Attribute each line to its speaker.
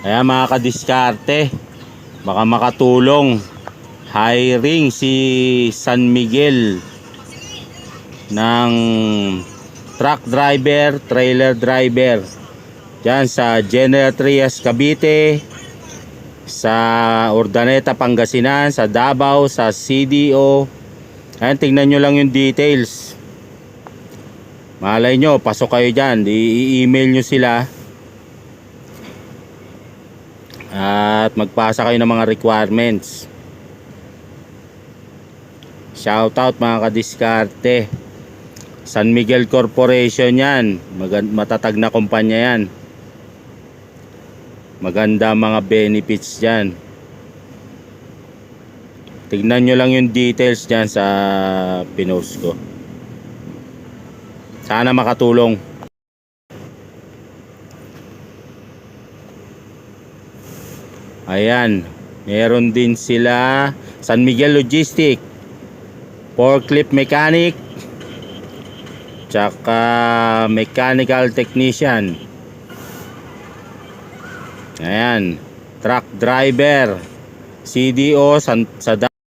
Speaker 1: Kaya mga kadiskarte, baka makatulong. Hiring si San Miguel ng truck driver, trailer driver. Diyan sa General Trias, Cavite, sa Urdaneta, Pangasinan, sa Davao, sa CDO. Ayan, tingnan nyo lang yung details. Malay nyo, pasok kayo dyan. I-email nyo sila. At magpasa kayo ng mga requirements. Shoutout mga kadiskarte. San Miguel Corporation yan. Magan- matatag na kumpanya yan. Maganda mga benefits dyan. Tignan nyo lang yung details dyan sa pinost ko. Sana makatulong. Ayan. Meron din sila San Miguel Logistic. Forklift mechanic. Tsaka mechanical technician. Ayan. Truck driver. CDO sa